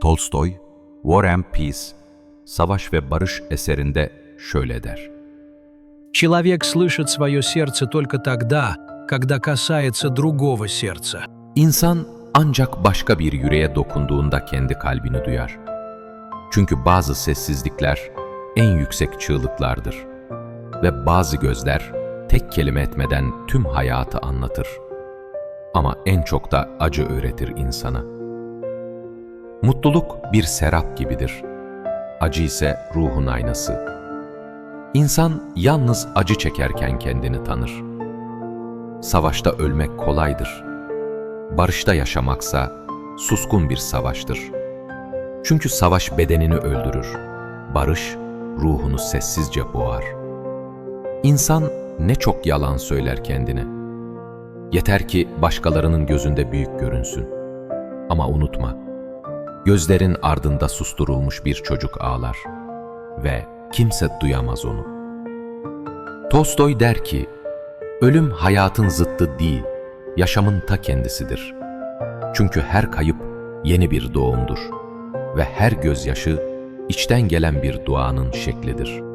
Tolstoy, War and Peace, Savaş ve Barış eserinde şöyle der. Человек слышит свое сердце только тогда, когда касается другого сердца. İnsan ancak başka bir yüreğe dokunduğunda kendi kalbini duyar. Çünkü bazı sessizlikler en yüksek çığlıklardır. Ve bazı gözler tek kelime etmeden tüm hayatı anlatır. Ama en çok da acı öğretir insana. Mutluluk bir serap gibidir. Acı ise ruhun aynası. İnsan yalnız acı çekerken kendini tanır. Savaşta ölmek kolaydır. Barışta yaşamaksa suskun bir savaştır. Çünkü savaş bedenini öldürür. Barış ruhunu sessizce boğar. İnsan ne çok yalan söyler kendine. Yeter ki başkalarının gözünde büyük görünsün. Ama unutma, gözlerin ardında susturulmuş bir çocuk ağlar ve kimse duyamaz onu. Tolstoy der ki, ölüm hayatın zıttı değil, yaşamın ta kendisidir. Çünkü her kayıp yeni bir doğumdur ve her gözyaşı içten gelen bir duanın şeklidir.''